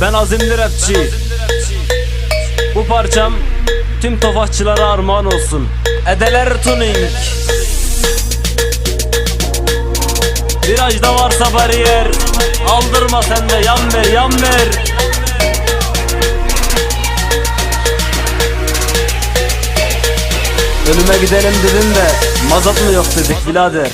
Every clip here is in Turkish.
Ben azimli rapçi. Bu parçam tüm tofaşçılara armağan olsun. Edeler tuning. Virajda varsa bariyer Aldırma sen de yan ver yan ver. Ölüme gidelim dedim de mazot mu yok dedik birader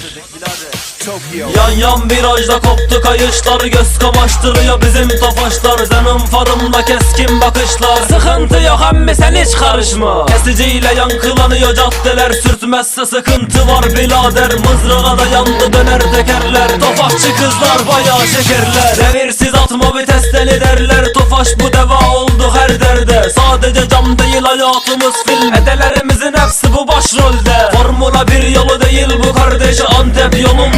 Yan yan virajda koptu kayışlar Göz kamaştırıyor bizim tofaşlar Senin farımda keskin bakışlar. Sıkıntı yok emmi sen hiç karışma. Kesiciyle yankılanıyor caddeler Sürtmezse sıkıntı var birader. Mızrağa da yandı döner tekerler. Tofaşçı kızlar bayağı şekerler. Devirsiz atma vites deli derler. Tofaş bu deva oldu her derde. Sadece cam değil hayatımız film. Edelerimizin hepsi bu başrolde. Formula bir kardeş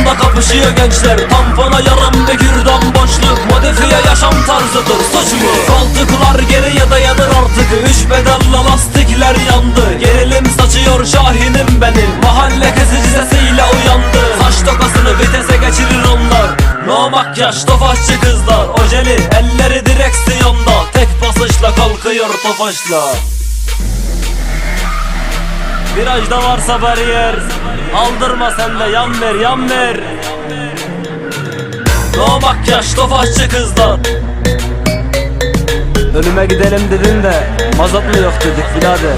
Yolunda kapışıyor gençler. Tampona yarım bir kürdan boşluk. Modifiye yaşam tarzıdır suç mu? Koltuklar geriye dayanır artık. Üç pedalla lastikler yandı. Gerilim saçıyor şahinim benim. Mahalle kesici sesiyle uyandı. Saç tokasını vitese geçirir onlar. No makyaj tofaşçı kızlar. Ojeli elleri direksiyonda. Tek basışla kalkıyor tofaşla Virajda varsa bariyer Aldırma sen de yan ver yan ver. No makyaj tofaşçı kızlar Ölüme gidelim dedin de Mazot mu yok dedik birader.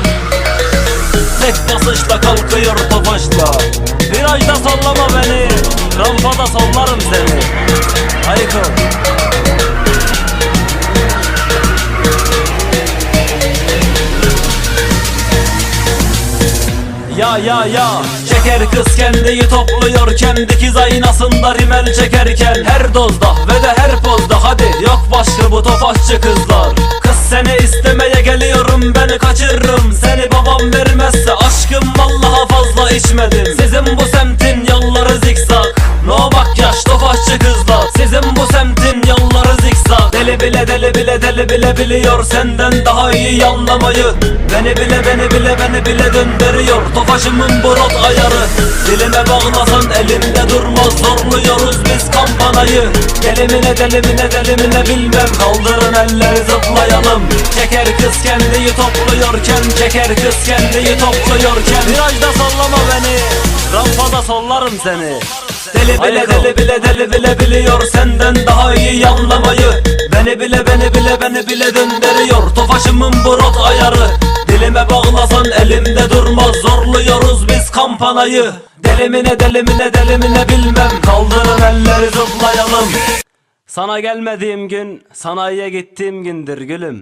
Tek basışla kalkıyor tofaşla Virajda sallama beni Rampada sollarım seni. Hayko Ya ya. Ya Şeker kız kendiyi topluyorken Dikiz aynasında rimel çekerken. Her dozda ve de her pozda Hadi yok başka bu tofaşçı kızlar. Kız seni istemeye geliyorum Ben kaçırırım. Seni babam vermezse Aşkım vallaha fazla içmedim. Sizin bu semtin Deli bile deli bile deli bile biliyor Senden daha iyi anlamayı. Beni bile beni bile beni bile döndürüyor Tofaşımın bu rot ayarı. Dilime bağlasan elimde durmaz Zorluyoruz biz kampanayı. Delimine delimine delimine bilmem Kaldırın elleri zıplayalım. Çeker kız kendiyi topluyorken Çeker kız kendiyi topluyorken. Virajda sallama beni Rampada sollarım seni Deli bile deli bile deli bile biliyor Senden daha iyi anlamayı. Beni bile beni bile beni bile döndürüyor. Tofaşımın bu rot ayarı. Dilime bağlasan elimde durmaz. Zorluyoruz biz kampanayı. Delimine delimine delimine bilmem. Kaldırın elleri zıplayalım. Sana gelmediğim gün Sanayiye gittiğim gündür gülüm